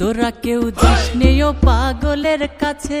তোরা কেউ যাস নেও পাগলের কাছে।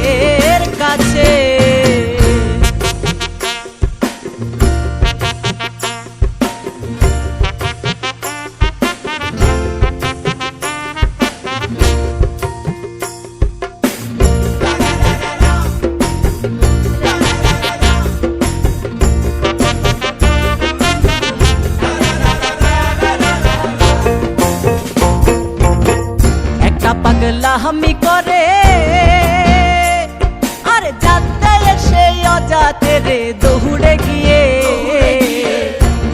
পাগলা আমি করে। আর জানতে এসে অজাতে রে দৌড়ে গিয়ে।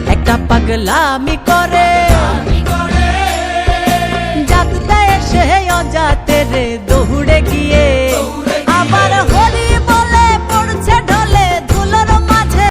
একটা পাগলা আমি করে।